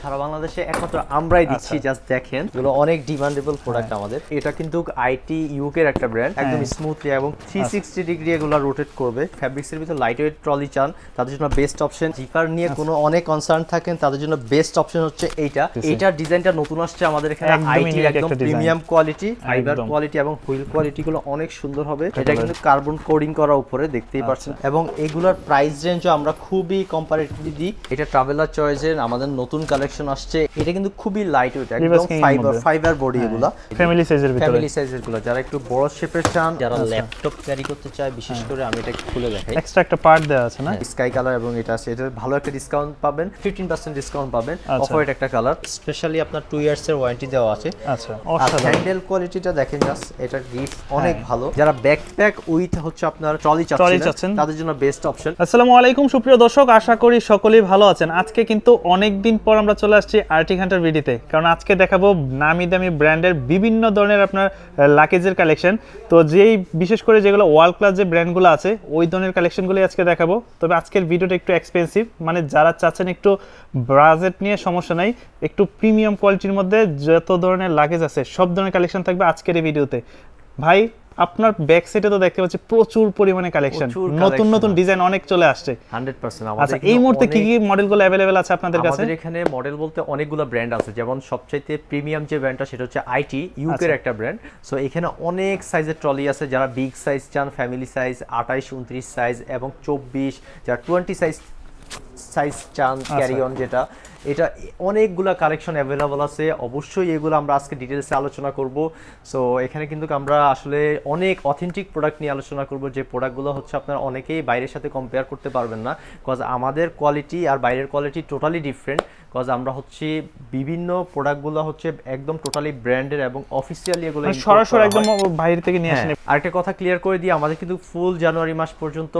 সারা বাংলাদেশে একমাত্র আমরাই দিচ্ছি আচ্ছা। জাস্ট দেখেন। এগুলো অনেক ডিমান্ডেবল প্রোডাক্ট আমাদের। এটা কিন্তু আইটি ইউকের একটা ব্র্যান্ড একদম হ্যাঁ। স্মুথলি এবং থ্রি সিক্সটি ডিগ্রি এগুলো রোটেট করবে। ফ্যাব্রিক্সের ভিতর লাইট ওয়েট ট্রলি চান তাদের জন্য বেস্ট অপশন জিপার নিয়ে আচ্ছা। কোনো অনেক কনসার্ন থাকেন তাদের জন্য বেস্ট অপশন হচ্ছে এইটা। এইটার ডিজাইনটা নতুন আসছে আমাদের এখানে আইটি একদম প্রিমিয়াম কোয়ালিটি ফাইবার কোয়ালিটি এবং হুইল কোয়ালিটি গুলো অনেক সুন্দর হবে। এটা কিন্তু কার্বন কোডিং করা উপরে দেখতেই আচ্ছা। পাচ্ছেন। এবং এগুলোর প্রাইস রেঞ্জও আমরা খুবই কম্পারেটিভলি দিই। এটা ট্রাভেলার চয়েসের আমাদের নতুন কালেকশন আসছে। এটা কিন্তু খুবই লাইট ওয়েট একদম ফাইবার হ্যাঁ। ফাইবার বডি এগুলা। ফ্যামিলি সাইজের ভিতরে। ফ্যামিলি সাইজেরগুলো। যারা একটু বড় শেপের চান যারা আচ্ছা। ল্যাপটপ ক্যারি করতে চায় বিশেষ করে আমি এটা খুলে দেখাই। এক্সট্রা একটা পার্ট দেওয়া আছে না? স্কাই কালার এবং এটা আছে। এটা ভালো একটা ডিসকাউন্ট পাবেন ফিফটিন পার্সেন্ট ডিসকাউন্ট পাবেন আচ্ছা। অফার একটা কালার স্পেশালি আপনার টু ইয়ার্স এর ওয়ারেন্টি দেওয়া আছে। আচ্ছা আর অসাধারণ। হ্যান্ডেল কোয়ালিটিটা দেখেন জাস্ট এটা গ্রিপ অনেক ভালো। যারা ব্যাকপ্যাক উইথ হচ্ছে আপনার ট্রলি চাচ্ছেন। তাদের জন্য বেস্ট অপশন আসসালামু আলাইকুম সুপ্রিয় দর্শক আশা করি সকলেই ভালো আছেন। আজকে কিন্তু অনেক দিন পর আমরা চলে আসছি আর্টিক হান্টার ভিডিতে, কারণ আজকে দেখাবো নামি দামি ব্র্যান্ডের বিভিন্ন ধরনের আপনার লাকেজের কালেকশন তো যেই, বিশেষ করে যেগুলো ওয়ার্ল্ড ক্লাস যে ব্র্যান্ডগুলো আছে, ওই ধরনের কালেকশনগুলি আজকে দেখাবো। তবে আজকের ভিডিওটা একটু এক্সপেন্সিভ মানে যারা চাচ্ছেন একটু বাজেট নিয়ে সমস্যা নাই, একটু প্রিমিয়াম কোয়ালিটির মধ্যে যত ধরনের লাগেজ আছে, সব ধরনের কালেকশন থাকবে আজকের এই ভিডিওতে। ভাই আপনার ব্যাক সাইডে তো দেখতে পাচ্ছি প্রচুর পরিমাণে কালেকশন নতুন নতুন ডিজাইন অনেক চলে আসছে। Hundred percent. আচ্ছা এই মুহূর্তে কি কি মডেলগুলো অ্যাভেলেবেল আছে আপনাদের কাছে? আমাদের এখানে মডেল বলতে অনেকগুলো ব্র্যান্ড আছে। যেমন সবচাইতে প্রিমিয়াম যে ব্র্যান্ডটা সেটা হচ্ছে আইটি ইউকের আচ্ছা। একটা ব্র্যান্ড সো এখানে অনেক সাইজের ট্রলি আছে। যারা বিগ সাইজ চান ফ্যামিলি সাইজ আঠাইশ উনত্রিশ সাইজ এবং চব্বিশ যারা টোয়েন্টি সাইজ সাইজ চান আচ্ছা। ক্যারি অন যেটা এটা অনেকগুলা কালেকশন অ্যাভেলেবল আছে। অবশ্যই এগুলো আমরা আজকে ডিটেলসে আলোচনা করব। সো এখানে কিন্তু আমরা আসলে অনেক অথেন্টিক প্রোডাক্ট নিয়ে আলোচনা করব। যে প্রোডাক্টগুলো হচ্ছে আপনার অনেকেই বাইরের সাথে কম্পেয়ার করতে পারবেন না। কজ আমাদের কোয়ালিটি আর বাইরের কোয়ালিটি টোটালি ডিফারেন্ট কজ আমরা হচ্ছে বিভিন্ন প্রোডাক্টগুলো হচ্ছে একদম টোটালি ব্র্যান্ডের এবং অফিসিয়ালি এগুলো মানে সরাসরি একদম বাইরে থেকে নিয়ে আসেন। হ্যাঁ, আরেকটা কথা ক্লিয়ার করে দিই আমাদের কিন্তু ফুল জানুয়ারি মাস পর্যন্ত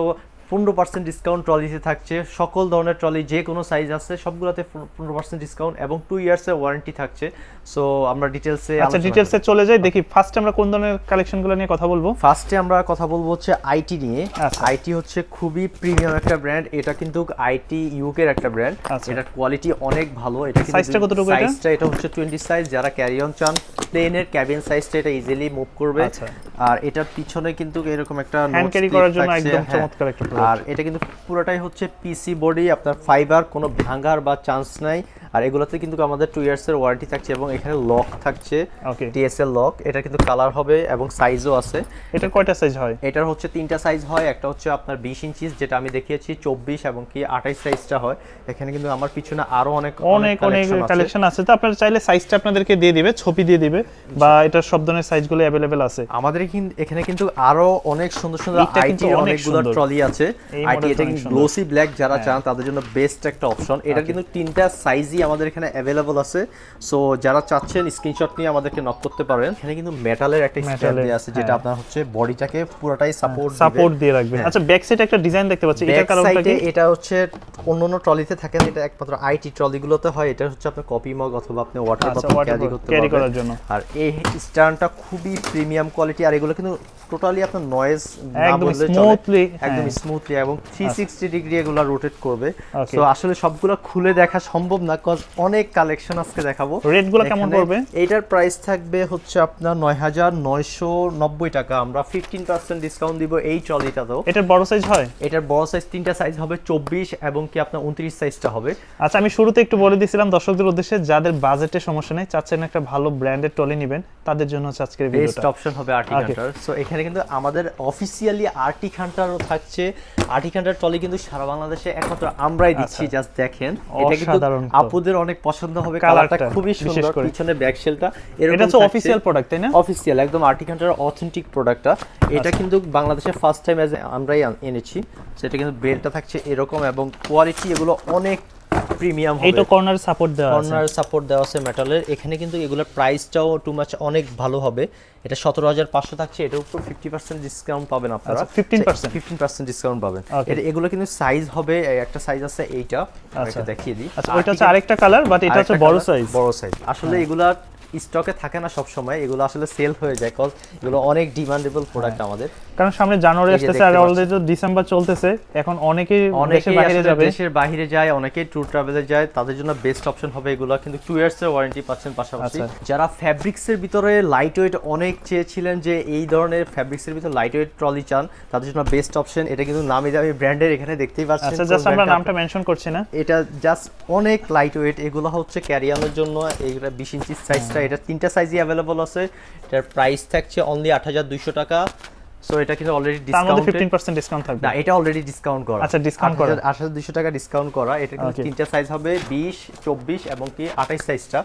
পনেরো পার্সেন্ট ডিসকাউন্ট ট্রলিতে থাকছে সকল ধরনের ট্রলি যে কোনো সাইজ আছে সবগুলোতে পনেরো পার্সেন্ট ডিসকাউন্ট এবং টু ইয়ার্সের ওয়ারেন্টি থাকছে সো আমরা ডিটেলসে আচ্ছা ডিটেলসে চলে যাই দেখি ফার্স্ট আমরা কোন ধরনের কালেকশনগুলো নিয়ে কথা বলব ফার্স্টে আমরা কথা বলব হচ্ছে আইটি নিয়ে আচ্ছা। আইটি হচ্ছে খুবই প্রিমিয়াম একটা ব্র্যান্ড এটা কিন্তু আইটি ইউকের একটা ব্র্যান্ড আচ্ছা। এটার কোয়ালিটি অনেক ভালো এটা কিন্তু Size টা কতটুকু এটা? সাইজটা এটা হচ্ছে 20 সাইজ যারা ক্যারি অন চান প্লেনের ক্যাবিন সাইজটা এটা ইজিলি মুভ করবে আচ্ছা। আর এটার পিছনে কিন্তু এরকম একটা হ্যান্ড ক্যারি করার জন্য একদম হ্যাঁ। চমৎকার একটা। আর এটা কিন্তু পুরোটাই হচ্ছে পিসি বডি আপনার ফাইবার কোনো ভাঙার বা চান্স নাই। আর এগুলোতে কিন্তু আমাদের টু ইয়ার্স এর ওয়ারেন্টি থাকছে এবং এখানে লক থাকছে টিএসএল লক এটা কিন্তু কালার হবে এবং সাইজও আছে। এটার কয়টা সাইজ হয়? এটার হচ্ছে তিনটা সাইজ হয় একটা হচ্ছে আপনার বিশ ইঞ্চিস যেটা আমি দেখিয়েছি চব্বিশ এবং কি আঠাইশ সাইজটা হয়। এখানে কিন্তু আমার পিছনে আরও অনেক অনেক অনেক কালেকশন আছে। তো আপনারা চাইলে সাইজটা আপনাদেরকে দিয়ে দিবে ছবি দিয়ে দিবে বা এটার সব ধরনের সাইজগুলো অ্যাভেলেবেল আছে। আমাদের এখানে কিন্তু আরও অনেক সুন্দর সুন্দর আইটি অনেকগুলো সুন্দর। ট্রলি আছে। আইটি এটা কিন্তু গ্লোসি ব্ল্যাক যারা হ্যাঁ। চান তাদের জন্য বেস্ট একটা অপশন এটা কিন্তু তিনটা সাইজই আমাদের এখানে অ্যাভেলেবল আছে। সো যারা চাচ্ছেন স্ক্রিনশট নিয়ে আমাদেরকে নক করতে পারেন। এখানে কিন্তু মেটালের একটা স্ট্যান্ড Metal-এর, আছে যেটা হ্যাঁ। আপনার হচ্ছে বডিটাকে পুরোটাই সাপোর্ট সাপোর্ট দিয়ে রাখবে। হ্যাঁ। আচ্ছা ব্যাক সাইডে একটা ডিজাইন দেখতে পাচ্ছি। ব্যাক কারণটা কি? এটা হচ্ছে অন্য অন্য ট্রলিতে থাকে এটা একমাত্র আইটি ট্রলিগুলোতে হয়। এটা হচ্ছে আপনার কপি মগ অথবা আপনি ওয়াটার আচ্ছা, বটল ক্যারি করতে পারবেন। করার জন্য। আর এই স্ট্যান্ডটা খুবই প্রিমিয়াম কোয়ালিটি আর এগুলো কিন্তু টোটালি আপনার নয়েজ না একদম বললে চলে। একদম হ্যাঁ। স্মুথলি এবং 360 ডিগ্রি এগুলো রোটেট করবে. সো আসলে সবগুলো খুলে দেখা সম্ভব না। কজ অনেক কালেকশন আজকে দেখাবো। Rate গুলো কেমন পড়বে? এইটার প্রাইস থাকবে হচ্ছে আপনার 9990 টাকা। আমরা 15% ডিসকাউন্ট দিব এই ট্রলিটাতেও এটার বড় সাইজ হয়? এটার বড় সাইজ তিনটা সাইজ হবে চব্বিশ এবং কি আপনার উনত্রিশ সাইজটা হবে। আচ্ছা আমি শুরুতে একটু বলে দিয়েছিলাম দর্শকদের উদ্দেশ্যে যাদের বাজেটের সমস্যা নেই চাচ্ছেন একটা ভালো ব্র্যান্ডের টলি নেবেন তাদের জন্য হচ্ছে আজকের বেস্ট অপশন হবে আর্টি. হান্টার সো এখানে কিন্তু আমাদের অফিসিয়ালি আর্টি হান্টারও থাকছে। আর্টি হান্টার ট্রলি কিন্তু সারা বাংলাদেশে একমাত্র আমরাই দিচ্ছি আচ্ছা। জাস্ট দেখেন। এটা কিন্তু তো। আপুদের অনেক পছন্দ হবে কালারটা খুবই সুন্দর পিছনে ব্যাক শেলটা এটা তো অফিসিয়াল প্রোডাক্ট তাই না? অফিসিয়াল একদম আর্টিকান্টার অথেন্টিক প্রোডাক্টটা এটা আচ্ছা। কিন্তু বাংলাদেশে ফার্স্ট টাইম এজ আমরাই এনেছি। সেটা কিন্তু বেলটা থাকছে এরকম এবং কোয়ালিটি এগুলো অনেক প্রিমিয়াম হবে। এইটা কর্নার সাপোর্ট দেওয়া আছে। কর্নার সাপোর্ট দেওয়া আছে মেটালের এখানে কিন্তু এগুলোর প্রাইসটাও টু মাচ অনেক ভালো হবে। এটা সতেরো হাজার পাঁচশো থাকছে এটার উপর ফিফটি পার্সেন্ট ডিসকাউন্ট পাবেন আপনারা। আচ্ছা, 15% ফিফটিন পার্সেন্ট ডিসকাউন্ট পাবেন। এটা এগুলো কিন্তু সাইজ হবে একটা সাইজ আছে এইটা। আচ্ছা। এটা দেখিয়ে দিই। আচ্ছা ওইটা হচ্ছে আরেকটা কালার বাট এটা হচ্ছে বড় সাইজ বড় সাইজ আসলে এগুলা স্টকে থাকে না সব সময় এগুলো আসলে সেল হয়ে যায় কজ এগুলো অনেক ডিমান্ডেবল প্রোডাক্ট আমাদের। কারণ সামনে জানুয়ারি আসতেছে আর অলরেডি তো ডিসেম্বর চলতেছে এখন অনেকেই দেশের বাইরে যাবে। দেশের বাইরে যায় অনেকেই ট্যুর ট্রাভেলে যায় তাদের জন্য বেস্ট অপশন হবে এগুলো কিন্তু টু ইয়ার্স এর ওয়ারেন্টি পাচ্ছেন পাশাপাশি। আচ্ছা। যারা ফ্যাব্রিক্স এর ভিতরে লাইট ওয়েট অনেক চেয়েছিলেন যে এই ধরনের ফ্যাব্রিক্স এর ভিতরে লাইট ওয়েট ট্রলি চান তাদের জন্য বেস্ট অপশন এটা কিন্তু নামি দামি ব্র্যান্ডের এখানে দেখতেই পাচ্ছেন আচ্ছা জাস্ট আমরা নামটা মেনশন করছি না। এটা জাস্ট অনেক লাইট ওয়েট এগুলো হচ্ছে ক্যারিয়ানোর জন্য এইটা বিশ ইঞ্চির সাইজটা এটা তিনটা সাইজই অ্যাভেলেবল আছে। এটার প্রাইস থাকছে অনলি আট হাজার দুইশো টাকা। সো এটা কিন্তু already discount fifteen percent discount থাকবে। না এটা অলরেডি ডিসকাউন্ট করা। আচ্ছা, discount করা। আট হাজার দুইশো টাকা ডিসকাউন্ট করা। এটা কিন্তু তিনটা সাইজ হবে বিশ চব্বিশ এবং কি আঠাইশ সাইজটা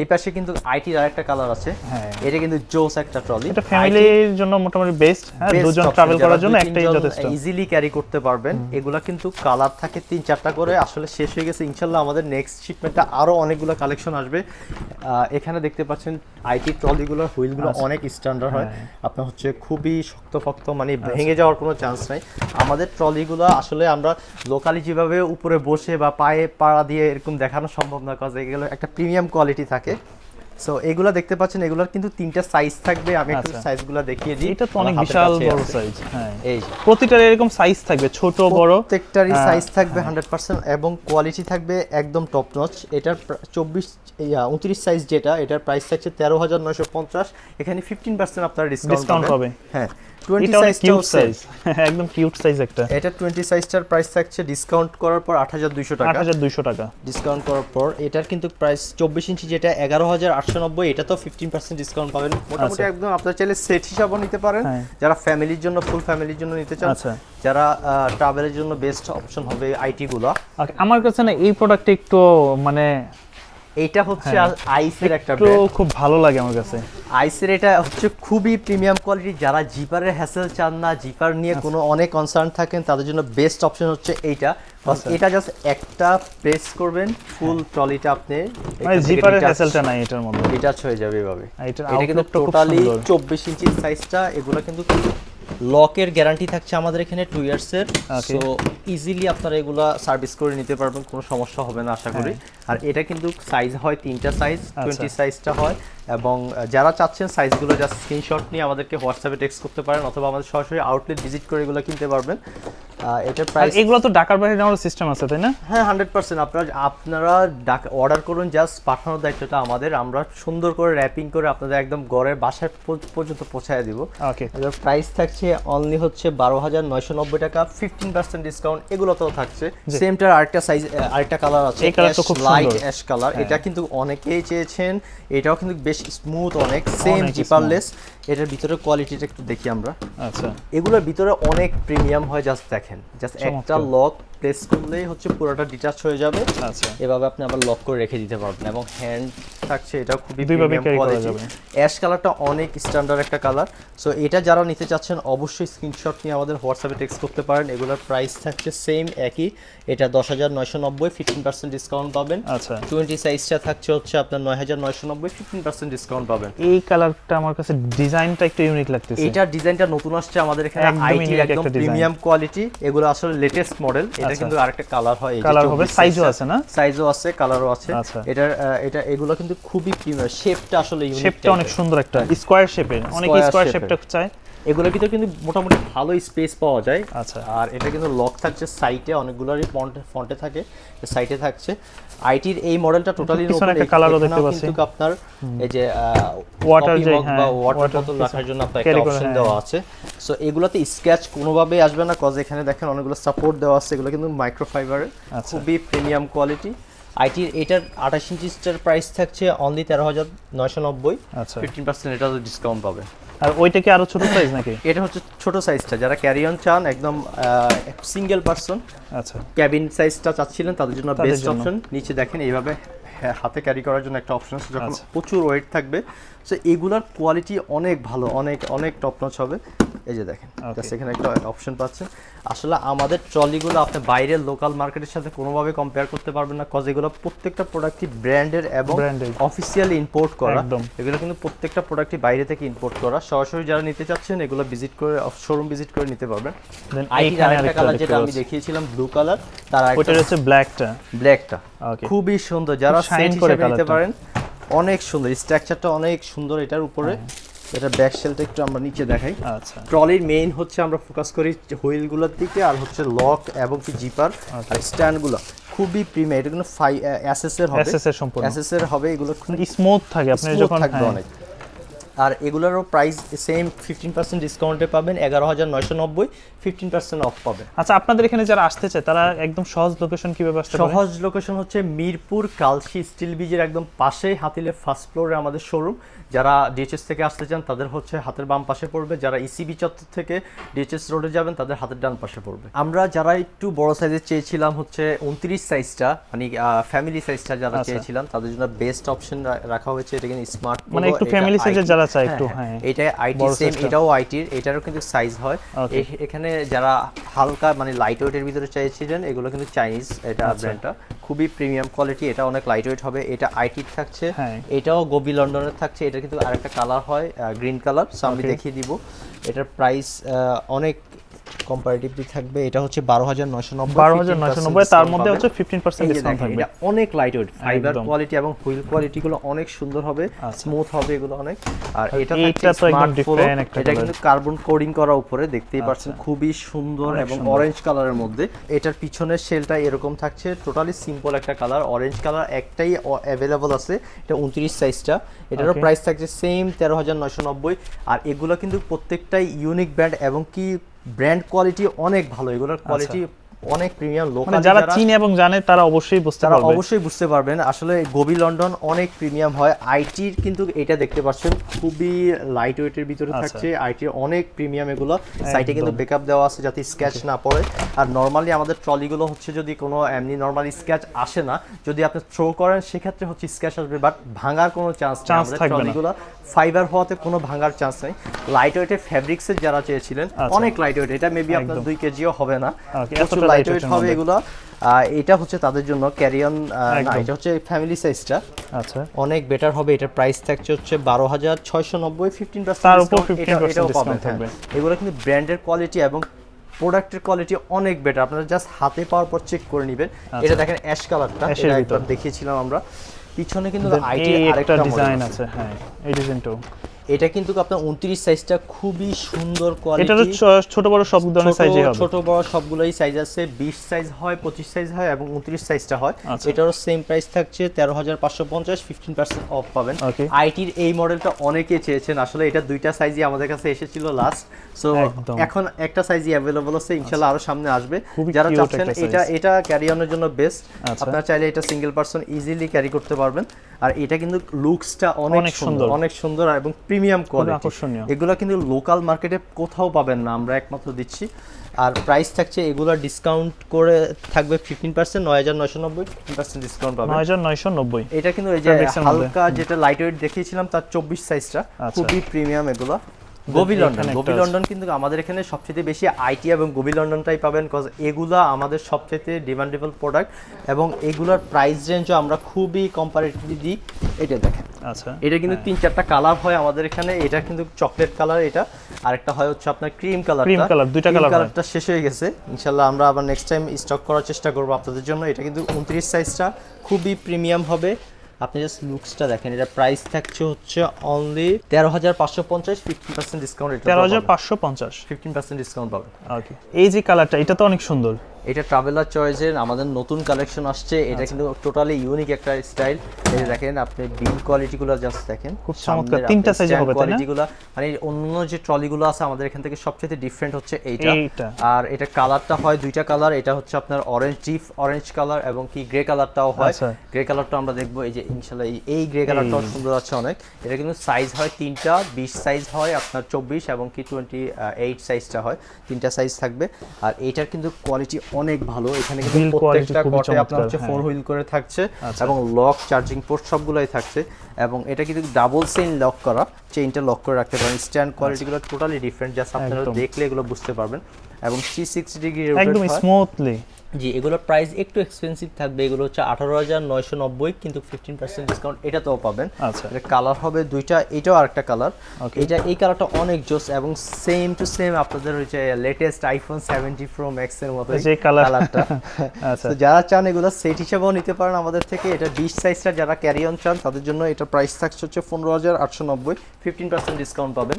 এই পাশে কিন্তু আইটির আরেকটা কালার আছে। হ্যাঁ। এটা কিন্তু জোস একটা ট্রলি এটা ফ্যামিলির জন্য মোটামুটি বেস্ট হ্যাঁ দুজন ট্রাভেল করার জন্য একটাই যথেষ্ট। ইজিলি ক্যারি করতে পারবেন। এগুলা কিন্তু কালার থাকে তিন চারটা করে। আসলে শেষ হয়ে গেছে। ইনশাল্লাহ আমাদের নেক্সট শিপমেন্টে আরও অনেকগুলো কালেকশন আসবে। এখানে দেখতে পাচ্ছেন আইটি ট্রলিগুলোর হুইলগুলো আচ্ছা। অনেক স্ট্যান্ডার্ড হয়। হ্যাঁ। আপনার হচ্ছে খুবই শক্তপক্ত মানে ভেঙে যাওয়ার কোনো চান্স নাই। আমাদের ট্রলিগুলো আসলে আমরা লোকালি যেভাবে উপরে বসে বা পায়ে পাড়া দিয়ে এরকম দেখানো সম্ভব না কাজ এগুলো একটা প্রিমিয়াম কোয়ালিটি থাকে। সো এগুলো দেখতে পাচ্ছেন এগুলোর কিন্তু তিনটা সাইজ থাকবে। আমি একটু আচ্ছা। সাইজগুলো দেখিয়ে দিই। এটা তো অনেক বিশাল বড় সাইজ হ্যাঁ। এই প্রতিটার এরকম সাইজ থাকবে ছোট বড়। প্রত্যেকটারই হ্যাঁ, সাইজ থাকবে হান্ড্রেড পার্সেন্ট এবং কোয়ালিটি থাকবে একদম টপ নচ এটার চব্বিশ উনত্রিশ সাইজ যেটা এটার প্রাইস থাকছে তেরো হাজার নয়শো পঞ্চাশ। এখানে ফিফটিন পার্সেন্ট আপনারা ডিসকাউন্ট পাবে। হ্যাঁ। টোয়েন্টি এটা কিউট সাইজ একদম কিউট সাইজ একটা। এটা টোয়েন্টি সাইজটার প্রাইস থাকছে ডিসকাউন্ট করার পর আট হাজার দুইশো আট টাকা হাজার দুইশো টাকা। ডিসকাউন্ট করার পর এটার কিন্তু প্রাইস চব্বিশ ইঞ্চি যেটা এগারো হাজার আটশো নব্বই এটা তো ফিফটিন পার্সেন্ট ডিসকাউন্ট পাবেন। মোটামুটি আচ্ছা। একদম আপনার চাইলে সেট হিসাবেও নিতে পারেন। হ্যাঁ। যারা ফ্যামিলির জন্য ফুল ফ্যামিলির জন্য নিতে চান আচ্ছা। যারা ট্রাভেলের জন্য বেস্ট অপশন হবে আইটি গুলা। আমার কাছে না এই প্রোডাক্টটা একটু মানে এইটা হচ্ছে হ্যাঁ। আইসের একটা একটু খুব ভালো লাগে আমার কাছে। আইসের এটা হচ্ছে খুবই প্রিমিয়াম কোয়ালিটি যারা জিপারের হ্যাসেল চান না জিপার নিয়ে আচ্ছা। কোনো অনেক কনসার্ন থাকেন তাদের জন্য বেস্ট অপশন হচ্ছে এইটা। আচ্ছা। এটা জাস্ট একটা প্রেস করবেন ফুল ট্রলিটা আপনি মানে জিপারের হ্যাসেলটা নাই এটার মধ্যে। এটা হয়ে যাবে এভাবে। এটা কিন্তু টোটালি সুন্দর। চব্বিশ ইঞ্চির সাইজটা এগুলো কিন্তু লকের গ্যারান্টি থাকছে আমাদের এখানে টু ইয়ার্সের. সো ইজিলি আপনারা এগুলা সার্ভিস করে নিতে পারবেন কোনো সমস্যা হবে না আশা করি। আর এটা কিন্তু সাইজ হয় তিনটা সাইজ টোয়েন্টি সাইজটা হয়। এবং যারা চাচ্ছেন সাইজগুলো জাস্ট স্ক্রিনশট নিয়ে আমাদেরকে হোয়াটসঅ্যাপে টেক্সট করতে পারেন অথবা আমাদের সরাসরি আউটলেট ভিজিট করে এগুলো কিনতে পারবেন। এটার প্রাইস এগুলো তো ঢাকার বাইরে নেওয়ার সিস্টেম আছে তাই না? হ্যাঁ হান্ড্রেড পার্সেন্ট আপনারা আপনারা অর্ডার করুন জাস্ট পাঠানোর দায়িত্বটা আমাদের। আমরা সুন্দর করে র্যাপিং করে আপনাদের একদম ঘরের বাসায় পর্যন্ত পৌঁছায় দিব। ওকে এটার প্রাইস থাকছে অনলি হচ্ছে বারো হাজার নয়শো নব্বই টাকা। ফিফটিন পার্সেন্ট ডিসকাউন্ট এগুলোতেও থাকছে। সেমটার আরেকটা সাইজ আরেকটা কালার আছে। তো লাইট অ্যাশ কালার। এটা কিন্তু অনেকেই চেয়েছেন। এটাও কিন্তু বেশ স্মুথ অনেক সেম জিপারলেস এটার ভিতরে কোয়ালিটিটা একটু দেখি আমরা। আচ্ছা। এগুলোর ভিতরে অনেক প্রিমিয়াম হয় জাস্ট দেখেন। জাস্ট একটা লক প্রেস করলেই হচ্ছে পুরোটা ডিটাচ হয়ে যাবে। আচ্ছা। এভাবে আপনি আবার লক করে রেখে দিতে পারবেন এবং হ্যান্ড থাকছে এটা খুবই প্রিমিয়াম কোয়ালিটি অ্যাশ কালারটা অনেক স্ট্যান্ডার্ড একটা কালার সো এটা যারা নিতে চাচ্ছেন অবশ্যই স্ক্রিনশট নিয়ে আমাদের হোয়াটসঅ্যাপে টেক্সট করতে পারেন। এগুলোর প্রাইস থাকছে সেম একই। এটা দশ হাজার নয়শো নব্বই ফিফটিন পার্সেন্ট ডিসকাউন্ট পাবেন। আচ্ছা। টোয়েন্টি সাইজটা থাকছে হচ্ছে আপনার নয় হাজার নয়শো নব্বই ফিফটিন পার্সেন্ট ডিসকাউন্ট পাবেন। এই কালারটা আমার কাছে ডিজাইনটা একটু ইউনিক লাগতেছে। এটা ডিজাইনটা নতুন আসছে আমাদের এখানে আইটি একদম প্রিমিয়াম কোয়ালিটি এগুলো আসলে লেটেস্ট মডেল এটা আচ্ছা। কিন্তু আরেকটা কালার হয় কালার হবে সাইজও আছে না? সাইজও আছে কালারও আছে। এটা এটা এগুলো কিন্তু খুবই প্রিমিয়াম শেপটা আসলে ইউনিক শেপটা অনেক সুন্দর একটা স্কোয়ার শেপের অনেক স্কয়ার। শেপটা চায়। এগুলোর ভিতরে কিন্তু মোটামুটি ভালো স্পেস পাওয়া যায়। আচ্ছা। আর এটা কিন্তু লক থাকছে সাইটে অনেকগুলোরই ফন্টে ফন্টে থাকে সাইটে থাকছে। আইটির এই মডেলটা টোটালি একটা দেখতে পাচ্ছি। কিন্তু আপনার এই যে ওয়াটার যে, বা হ্যাঁ, ওয়াটার water বোতল রাখার জন্য আপনার একটা অপশন হ্যাঁ। দেওয়া আছে। সো এগুলোতে স্ক্র্যাচ কোনোভাবেই আসবে না কজ এখানে দেখেন অনেকগুলো সাপোর্ট দেওয়া আছে এগুলো কিন্তু মাইক্রোফাইবারের আচ্ছা। খুবই প্রিমিয়াম কোয়ালিটি আইটির এটার আঠাশ ইঞ্চিসটার প্রাইস থাকছে অনলি তেরো হাজার নয়শো নব্বই। আচ্ছা। ফিফটিন পার্সেন্ট এটা ডিসকাউন্ট পাবে। আর ওইটা কি আরও ছোট সাইজ নাকি? এটা হচ্ছে ছোট সাইজটা যারা ক্যারি অন চান একদম সিঙ্গেল পারসন আচ্ছা। ক্যাবিন সাইজটা চাচ্ছিলেন তাদের জন্য বেস্ট অপশন নিচে দেখেন এইভাবে হ্যাঁ, হাতে ক্যারি করার জন্য একটা অপশন আছে যখন আচ্ছা। প্রচুর ওয়েট থাকবে। সো এগুলার কোয়ালিটি অনেক ভালো অনেক অনেক টপ নচ হবে। এই যে দেখেন এখানে একটা অপশন পাচ্ছেন। আসলে আমাদের ট্রলিগুলো আপনি বাইরের লোকাল মার্কেটের সাথে কোনোভাবে কম্পেয়ার করতে পারবেন না কজ এগুলো প্রত্যেকটা প্রোডাক্টই ব্র্যান্ডের এবং অফিসিয়ালি ইম্পোর্ট করা। এগুলো কিন্তু প্রত্যেকটা প্রোডাক্টই বাইরে থেকে ইম্পোর্ট করা। সরাসরি যারা নিতে চাচ্ছেন এগুলো ভিজিট করে শোরুম ভিজিট করে নিতে পারবেন। কালার যেটা আমি দেখিয়েছিলাম ব্লু কালার তার ওইটা হচ্ছে ব্ল্যাকটা ব্ল্যাকটা ওকে খুবই সুন্দর। যারা সেট করে নিতে পারেন অনেক সুন্দর। স্ট্রাকচারটা অনেক সুন্দর এটার উপরে। এটা ব্যাক শেলটা একটু আমরা নিচে দেখাই। আচ্ছা। ট্রলির মেইন হচ্ছে আমরা ফোকাস করি হুইলগুলোর দিকে আর হচ্ছে লক এবং কি জিপার আর স্ট্যান্ডগুলো খুবই প্রিমিয়াম এটা কিন্তু ফাই এসএস এর হবে। এসএস এর সম্পূর্ণ। এসএস এর হবে এগুলো খুব স্মুথ থাকে আপনি যখন থাকবে হ্যাঁ, অনেক। আর এগুলোরও প্রাইস সেম ফিফটিন পার্সেন্ট ডিসকাউন্টে পাবেন এগারো হাজার নয়শো নব্বই ফিফটিন পার্সেন্ট অফ পাবেন। আচ্ছা আপনাদের এখানে যারা আসতে চায় তারা একদম সহজ লোকেশন কীভাবে আসতে সহজ লোকেশন হচ্ছে মিরপুর কালশি স্টিল ব্রিজের একদম পাশেই হাতিলে ফার্স্ট ফ্লোরে আমাদের শোরুম যারা ডিএচএস থেকে আসতে চান তাদের হচ্ছে হাতের বাম পাশে পড়বে। যারা ইসিবি চত্বর থেকে ডিএচএস রোডে যাবেন তাদের হাতের ডান পাশে পড়বে। আমরা যারা একটু বড় সাইজের চেয়েছিলাম হচ্ছে উনত্রিশ সাইজটা মানে ফ্যামিলি সাইজটা যারা আচ্ছা। চেয়েছিলাম তাদের জন্য বেস্ট অপশন রাখা হয়েছে। এটা কিন্তু স্মার্ট মানে একটু size এর যারা চায় একটু, হ্যাঁ। এটা আইটি সেম এটাও আইটির এটারও কিন্তু সাইজ হয়। এখানে যারা হালকা মানে লাইট ওয়েটের ভিতরে চাইছিলেন এগুলো কিন্তু চাইনিজ এটা আচ্ছা। ব্র্যান্ডটা খুবই প্রিমিয়াম কোয়ালিটি এটা অনেক লাইট ওয়েট হবে এটা আইটির থাকছে হ্যাঁ। এটাও গোবি লন্ডনের থাকছে এটা কিন্তু আরেকটা কালার হয় গ্রিন কালার সো আমি দেখিয়ে দিব এটার প্রাইস অনেক কম্পারেটিভলি থাকবে এটা হচ্ছে বারো হাজার নয়শো নব্বই বারো হাজার নয়শো নব্বই তার মধ্যে হচ্ছে ফিফটিন পার্সেন্ট ডিসকাউন্ট থাকবে। এটা অনেক লাইট ওয়েট ফাইবার কোয়ালিটি এবং হুইল কোয়ালিটি গুলো অনেক সুন্দর হবে আচ্ছা। স্মুথ হবে এগুলো অনেক। আর এটা থাকছে তো একদম একটা এটা কিন্তু কার্বন কোডিং করা উপরে দেখতেই পাচ্ছেন আচ্ছা। খুবই সুন্দর এবং অরেঞ্জ কালারের মধ্যে। এটার পিছনের শেলটা এরকম থাকছে টোটালি সিম্পল একটা কালার অরেঞ্জ কালার একটাই অ্যাভেলেবল আছে এটা উনত্রিশ সাইজটা এটারও প্রাইস থাকছে সেম তেরো হাজার নয়শো নব্বই। আর এগুলো কিন্তু প্রত্যেকটাই ইউনিক ব্র্যান্ড এবং কি ব্র্যান্ড কোয়ালিটি অনেক ভালো। এগুলোর কোয়ালিটি অনেক প্রিমিয়াম মানে লোকাল যারা চিনে এবং জানে তারা অবশ্যই বুঝতে তারা অবশ্যই বুঝতে পারবেন। আসলে গোবি লন্ডন অনেক প্রিমিয়াম হয়। আইটির কিন্তু এটা দেখতে পাচ্ছেন খুবই লাইট ওয়েটের ভিতরে আচ্ছা। থাকছে। আইটির অনেক প্রিমিয়াম এগুলো। সাইটে কিন্তু ব্যাকআপ দেওয়া আছে যাতে স্ক্র্যাচ না পড়ে। আর নর্মালি আমাদের ট্রলিগুলো হচ্ছে যদি কোনো এমনি নর্মালি স্ক্র্যাচ আসে না যদি আপনি থ্রো করেন সেক্ষেত্রে হচ্ছে স্ক্র্যাচ আসবে বাট ভাঙার কোনো চান্স আমাদের থাকবে। ট্রলিগুলো ফাইবার হওয়াতে কোনো ভাঙার চান্স নেই। লাইট ওয়েটের ফ্যাব্রিক্সের যারা চেয়েছিলেন আচ্ছা। অনেক লাইট ওয়েট এটা মেবি আপনার। দুই কেজিও হবে না। Okay, প্রচুর এতটা লাইট lightweight ওয়েট এর হবে এগুলো। এটা হচ্ছে তাদের জন্য ক্যারিয়ন না এটা হচ্ছে ফ্যামিলি সাইজটা আচ্ছা। অনেক বেটার হবে এটার প্রাইস থাকছে হচ্ছে বারো হাজার ছয়শো নব্বই ফিফটিন তার উপর 15% discount থাকবে। হ্যাঁ। এগুলো কিন্তু ব্র্যান্ডের কোয়ালিটি এবং প্রোডাক্টের কোয়ালিটি অনেক বেটার আপনারা জাস্ট হাতে পাওয়ার পর চেক করে নেবেন। এটা দেখেন অ্যাশ কালারটা আচ্ছা। এটা একবার দেখিয়েছিলাম আমরা। পিছনে কিন্তু আইটি আরেকটা ডিজাইন আছে। হ্যাঁ এই ডিজাইনটাও এটা কিন্তু আপনার উনত্রিশ সাইজটা খুবই সুন্দর কোয়ালিটি ছোট বড় সব ধরনের ছোট সাইজই হবে। ছোট বড় সবগুলোই সাইজ আছে। বিশ সাইজ হয় পঁচিশ সাইজ হয় এবং উনত্রিশ সাইজটা হয়। আচ্ছা। এটারও সেম প্রাইস থাকছে তেরো হাজার পাঁচশো পঞ্চাশ ফিফটিন পার্সেন্ট অফ পাবেন। আইটির এই মডেলটা অনেকে চেয়েছেন। আসলে এটা দুইটা সাইজই আমাদের কাছে এসেছিল লাস্ট সো এখন একটা সাইজই অ্যাভেলেবল আছে। ইনশাল্লাহ আরও সামনে আসবে। যারা চাচ্ছেন এটা এটা ক্যারি অনের জন্য বেস্ট আচ্ছা। আপনারা চাইলে এটা সিঙ্গেল পারসন ইজিলি ক্যারি করতে পারবেন। আর এটা কিন্তু লুকসটা অনেক সুন্দর। অনেক সুন্দর এবং প্রিমিয়াম কোয়ালিটি এগুলো কিন্তু লোকাল মার্কেটে কোথাও পাবেন না আমরা একমাত্র দিচ্ছি। আর প্রাইস থাকছে এগুলো ডিসকাউন্ট করে থাকবে ফিফটিন পার্সেন্ট নয় হাজার নয়শো নব্বই ফিফটিন পার্সেন্ট ডিসকাউন্ট পাবেন। নয় হাজার নয়শো নব্বই। এটা কিন্তু এই যে। হালকা যেটা লাইট ওয়েট দেখিয়েছিলাম তার চব্বিশ সাইজটা আচ্ছা। খুবই প্রিমিয়াম এগুলো। গোবি লন্ডন গোবি লন্ডন কিন্তু আমাদের এখানে সবচেয়ে বেশি আইটি এবং গোবি লন্ডনটাই পাবেন কজ এগুলা আমাদের সবচেয়ে ডিমান্ডেবল প্রোডাক্ট এবং এগুলোর প্রাইস রেঞ্জও আমরা খুবই কম্পারেটিভলি দিই এটা দেখেন। আচ্ছা। এটা কিন্তু তিন চারটা কালার হয় আমাদের এখানে। এটা কিন্তু চকলেট কালার এটা। আরেকটা হয় হচ্ছে আপনার ক্রিম কালার Cream colour, দুইটা হয়। কালারটা শেষ হয়ে গেছে। ইনশাল্লাহ আমরা আবার নেক্সট টাইম স্টক করার চেষ্টা করব আপনাদের জন্য। এটা কিন্তু উনত্রিশ সাইজটা খুবই প্রিমিয়াম হবে। আপনি জাস্ট লুকসটা দেখেন এটা প্রাইস থাকছে হচ্ছে অনলি তেরো হাজার পাঁচশো পঞ্চাশ ফিফটি পার্সেন্ট ডিসকাউন্ট তেরো হাজার পাঁচশো পঞ্চাশ। ফিফটিন পার্সেন্ট ডিসকাউন্ট পাবেন। ওকে এই যে কালারটা এটা তো অনেক সুন্দর। এটা ট্রাভেলার চয়েসের আমাদের নতুন কালেকশন আসছে এটা আচ্ছা। কিন্তু টোটালি ইউনিক একটা স্টাইল এই দেখেন আপনি বিম কোয়ালিটিগুলো জাস্ট দেখেন খুব চমৎকার। তিনটা stand হবে, তাই না? কোয়ালিটিগুলো মানে অন্য যে ট্রলিগুলো আছে আমাদের এখান থেকে সবচেয়ে ডিফারেন্ট হচ্ছে এইটা। আর এটা কালারটা হয় দুইটা কালার এটা হচ্ছে আপনার অরেঞ্জ চিফ অরেঞ্জ কালার এবং কি গ্রে কালারটাও হয় আচ্ছা। গ্রে কালারটা আমরা দেখব এই যে ইনশাল্লাহ এই- এই গ্রে কালারটাও সুন্দর আছে অনেক এটা কিন্তু সাইজ হয় তিনটা বিশ সাইজ হয় আপনার চব্বিশ এবং কি টোয়েন্টি এইট সাইজটা হয় তিনটা সাইজ থাকবে আর এইটার কিন্তু কোয়ালিটি অনেক ভালো। এখানে কিন্তু প্রত্যেকটা কটে আপনার হচ্ছে। ফোর হুইল করে থাকছে আচ্ছা। এবং লক চার্জিং পোর্ট সবগুলাই থাকছে এবং এটা কিন্তু ডাবল চেইন লক করা চেইনটা লক করে রাখতে পারেন। স্ট্যান্ড কোয়ালিটিগুলো টোটালি ডিফারেন্ট জাস্ট আপনারা দেখলে এগুলো বুঝতে পারবেন। এবং থ্রি সিক্সটি ডিগ্রি একদম স্মুথলি জি এগুলোর প্রাইস একটু এক্সপেন্সিভ থাকবে। এগুলো হচ্ছে আঠারো হাজার নয়শো নব্বই কিন্তু ফিফটিন পার্সেন্ট ডিসকাউন্ট এটাতেও পাবেন। আচ্ছা। এটা কালার হবে দুইটা এটাও আরেকটা কালার. এটা এই কালারটা অনেক জোস এবং সেম টু সেম আপনাদের হচ্ছে latest iPhone seventy pro max এর মতো যে। কালারটা আচ্ছা। তো যারা চান এগুলো সেট হিসেবেও নিতে পারেন আমাদের থেকে। এটা বিশ সাইজটা যারা ক্যারি অন চান তাদের জন্য এটা প্রাইস থাকছে হচ্ছে পনেরো হাজার আটশো নব্বই। ফিফটিন পার্সেন্ট ডিসকাউন্ট পাবেন।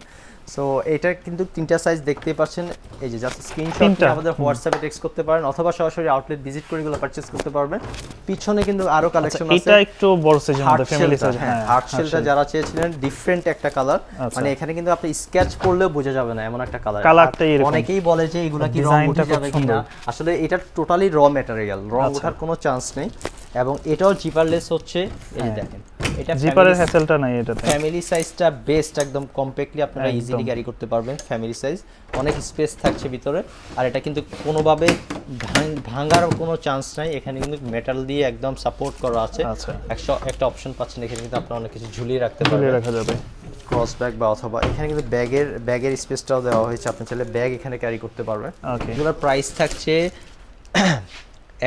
সো এটা কিন্তু তিনটা সাইজ দেখতে পাচ্ছেন। এই যে জাস্ট স্ক্রিনশট আমাদের হোয়াটসঅ্যাপে টেক্সট করতে পারেন অথবা সরাসরি আউটলেট ভিজিট করে এগুলো পারচেজ করতে পারবেন। পিছনে কিন্তু আরও কালেকশন আছে। এটা একটু বড় হার্ট মধ্যে ফ্যামিলি সাইজ হ্যাঁ হার্ট শেলটা যারা চেয়েছিলেন ডিফারেন্ট একটা কালার আচ্ছা। মানে এখানে কিন্তু আপনি স্কেচ করলেও বোঝা যাবে না এমন একটা কালার কালারটাই এরকম। অনেকেই বলে যে এগুলা কি রং উঠে যাবে কিনা। আসলে এটা টোটালি র ম্যাটেরিয়াল রং আচ্ছা। ওঠার কোনো চান্স নেই। এবং এটাও জিপারলেস হচ্ছে। এই দেখেন। এটা জিপারের হ্যাসেলটা নাই এটাতে। ফ্যামিলি সাইজটা বেস্ট একদম কমপ্যাক্টলি আপনারা ইজিলি ক্যারি করতে পারবেন ফ্যামিলি সাইজ অনেক স্পেস থাকছে ভিতরে। আর এটা কিন্তু কোনোভাবে ভাঙার কোনো চান্স নাই। এখানে কিন্তু মেটাল দিয়ে একদম সাপোর্ট করা আছে। আচ্ছা। একশো একটা অপশন পাচ্ছেন এখানে কিন্তু আপনারা অনেক কিছু ঝুলিয়ে রাখতে পারবেন। রাখা যাবে। ক্রস ব্যাগ বা অথবা এখানে কিন্তু ব্যাগের ব্যাগের স্পেসটাও দেওয়া হয়েছে। আপনি চাইলে ব্যাগ এখানে ক্যারি করতে পারবেন। এগুলোর প্রাইস থাকছে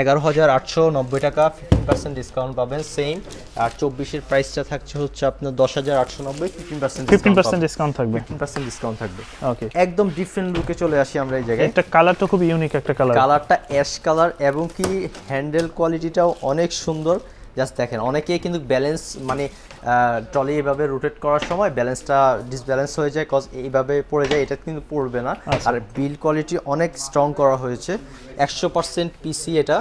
এগারো হাজার আটশো নব্বই টাকা ফিফটিন পার্সেন্ট ডিসকাউন্ট পাবেন সেম আর চব্বিশের প্রাইসটা থাকছে হচ্ছে আপনার দশ হাজার আটশো নব্বই fifteen percent fifteen percent discount থাকবে। ফিফটিন পার্সেন্ট ডিসকাউন্ট থাকবে। ওকে একদম ডিফারেন্ট লুকে চলে আসি আমরা এই জায়গায়। একটা কালারটা খুব ইউনিক একটা কালার কালারটা অ্যাশ কালার এবং কি হ্যান্ডেল কোয়ালিটিটাও অনেক সুন্দর। জাস্ট দেখেন অনেকেই কিন্তু ব্যালেন্স মানে ট্রলি এভাবে রোটেট করার সময় ব্যালেন্সটা ডিসব্যালেন্স হয়ে যায় কজ এইভাবে পড়ে যায় এটা কিন্তু পড়বে না। আচ্ছা। আর বিল কোয়ালিটি অনেক স্ট্রং করা হয়েছে। একশো পার্সেন্ট পিসি এটা।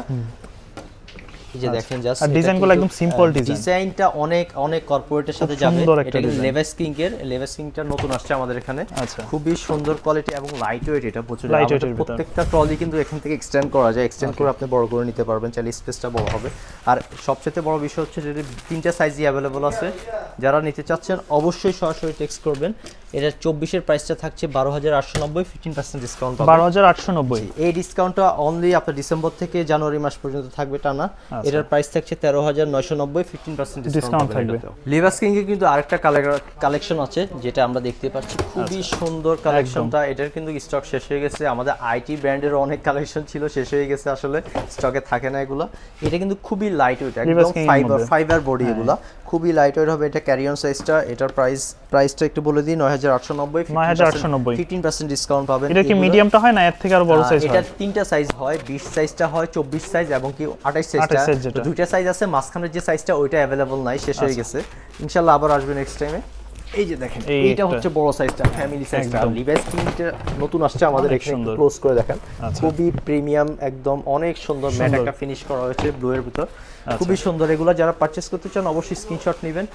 এই যে দেখেন জাস্ট আর ডিজাইনগুলো একদম simple design। ডিজাইনটা অনেক অনেক কর্পোরেটের সাথে যাবে। এটা লেভেস কিং এর লেভেস কিংটা নতুন আসছে আমাদের এখানে। আচ্ছা। খুবই সুন্দর কোয়ালিটি এবং লাইট ওয়েট এটা প্রচুর। প্রত্যেকটা ট্রলি কিন্তু এখান থেকে এক্সটেন্ড করা যায়। এক্সটেন্ড করে আপনি বড় করে নিতে পারবেন। চাইলে স্পেসটা বড় হবে। আর সবচেয়ে বড় বিষয় হচ্ছে যদি তিনটা সাইজই অ্যাভেলেবল আছে। যারা নিতে চাচ্ছেন অবশ্যই সরাসরি টেক্সট করবেন। এটা চব্বিশের প্রাইসটা থাকছে বারো হাজার আটশো নব্বই ফিফটিন পার্সেন্ট ডিসকাউন্ট বারো হাজার আটশো নব্বই। এই ডিসকাউন্টটা অনলি আপনার ডিসেম্বর থেকে জানুয়ারি মাস পর্যন্ত থাকবে টানা আচ্ছা। এটার প্রাইস থাকছে তেরো হাজার নয়শো নব্বই ফিফটিন পার্সেন্ট ডিসকাউন্ট থাকবে। লিভাস কিং এর কিন্তু আরেকটা কালেকশন আছে যেটা আমরা দেখতে পাচ্ছি। খুবই আচ্ছা। সুন্দর কালেকশনটা এটার কিন্তু স্টক শেষ হয়ে গেছে। আমাদের আইটি ব্র্যান্ডের অনেক কালেকশন ছিল শেষ হয়ে গেছে আসলে। স্টকে থাকে না এগুলো। এটা কিন্তু খুবই লাইট ওয়েট একদম ফাইবার। ফাইবার বডি এগুলা। খুবই লাইট ওয়েট হবে এটা ক্যারিয়ন সাইজটা এটার প্রাইস প্রাইসটা একটু বলে দিই নয় হাজার আটশো নব্বই 9,890 ফিফটিন পার্সেন্ট ডিসকাউন্ট পাবেন। এটা কি মিডিয়ামটা হয় না এর থেকে আরও বড় সাইজ সাইজ এটা হয় তিনটা সাইজ হয় বিশ সাইজটা হয় চব্বিশ সাইজ এবং কি আঠাইশ সাইজটা 28 size যেটা। তো দুইটা সাইজ আছে মাঝখানের যে সাইজটা ওইটা अवेलेबल নাই শেষ হয়ে গেছে। ইনশাআল্লাহ আবার আসবে নেক্সট টাইমে এই যে দেখেন এইটা হচ্ছে বড় সাইজটা ফ্যামিলি সাইজটা। লিভাইস প্রিন্টটা নতুন আসছে আমাদের এখানে একটু ক্লোজ করে দেখেন আচ্ছা। খুবই প্রিমিয়াম একদম অনেক সুন্দর ম্যাট একটা ফিনিশ করা হয়েছে ব্লু এর ভিতর আচ্ছা। খুবই সুন্দর এগুলো যারা পারচেজ করতে চান অবশ্যই স্ক্রিনশট নেবেন